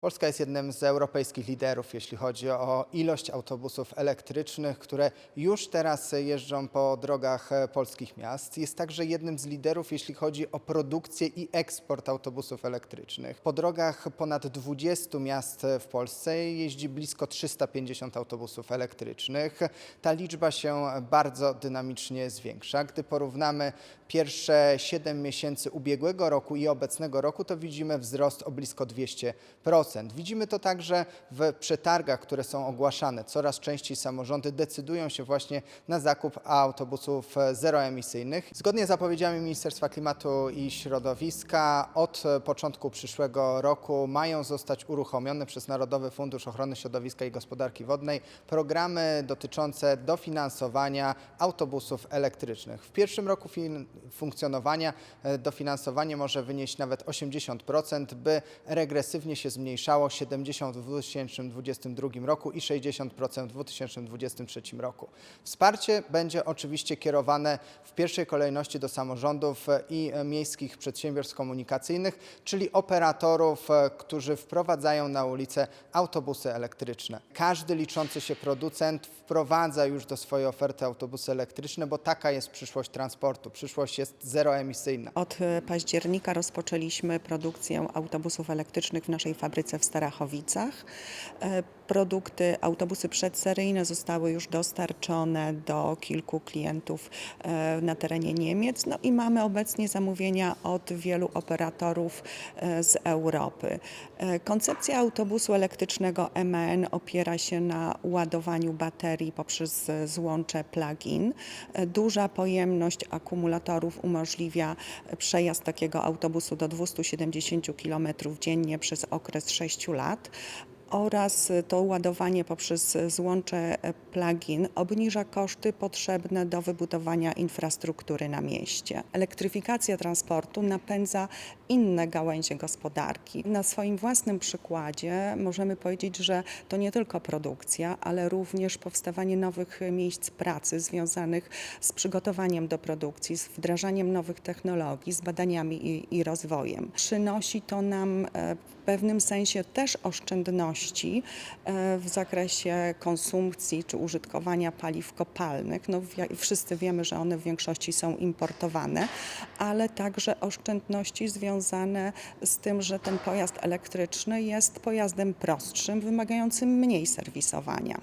Polska jest jednym z europejskich liderów, jeśli chodzi o ilość autobusów elektrycznych, które już teraz jeżdżą po drogach polskich miast. Jest także jednym z liderów, jeśli chodzi o produkcję i eksport autobusów elektrycznych. Po drogach ponad 20 miast w Polsce jeździ blisko 350 autobusów elektrycznych. Ta liczba się bardzo dynamicznie zwiększa. Gdy porównamy pierwsze 7 miesięcy ubiegłego roku i obecnego roku, to widzimy wzrost o blisko 200%. Widzimy to także w przetargach, które są ogłaszane. Coraz częściej samorządy decydują się właśnie na zakup autobusów e, zeroemisyjnych. Zgodnie z zapowiedziami Ministerstwa Klimatu i Środowiska od początku przyszłego roku mają zostać uruchomione przez Narodowy Fundusz Ochrony Środowiska i Gospodarki Wodnej programy dotyczące dofinansowania autobusów elektrycznych. W pierwszym roku funkcjonowania e, dofinansowanie może wynieść nawet 80%, by regresywnie się zmniejszało 70% w 2022 roku i 60% w 2023 roku. Wsparcie będzie oczywiście kierowane w pierwszej kolejności do samorządów i miejskich przedsiębiorstw komunikacyjnych, czyli operatorów, którzy wprowadzają na ulicę autobusy elektryczne. Każdy liczący się producent wprowadza już do swojej oferty autobusy elektryczne, bo taka jest przyszłość transportu. Przyszłość jest zeroemisyjna. Od e, października rozpoczęliśmy produkcję autobusów elektrycznych w naszej fabryce w Starachowicach. Produkty, autobusy przedseryjne zostały już dostarczone do kilku klientów e, na terenie Niemiec. No i mamy obecnie zamówienia od wielu operatorów e, z Europy. E, Koncepcja autobusu elektrycznego MEN opiera się na ładowaniu baterii poprzez złącze plug-in. Duża pojemność akumulatorów umożliwia przejazd takiego autobusu do 270 km dziennie przez okres 6 lat oraz to ładowanie poprzez złącze plug-in obniża koszty potrzebne do wybudowania infrastruktury na mieście. Elektryfikacja transportu napędza inne gałęzie gospodarki. Na swoim własnym przykładzie możemy powiedzieć, że to nie tylko produkcja, ale również powstawanie nowych miejsc pracy związanych z przygotowaniem do produkcji, z wdrażaniem nowych technologii, z badaniami i, i rozwojem. Przynosi to nam e, w pewnym sensie też oszczędności e, w zakresie konsumpcji czy użytkowania paliw kopalnych. No, wszyscy wiemy, że one w większości są importowane, ale także oszczędności związane z tym, że ten pojazd elektryczny jest pojazdem prostszym, wymagającym mniej serwisowania.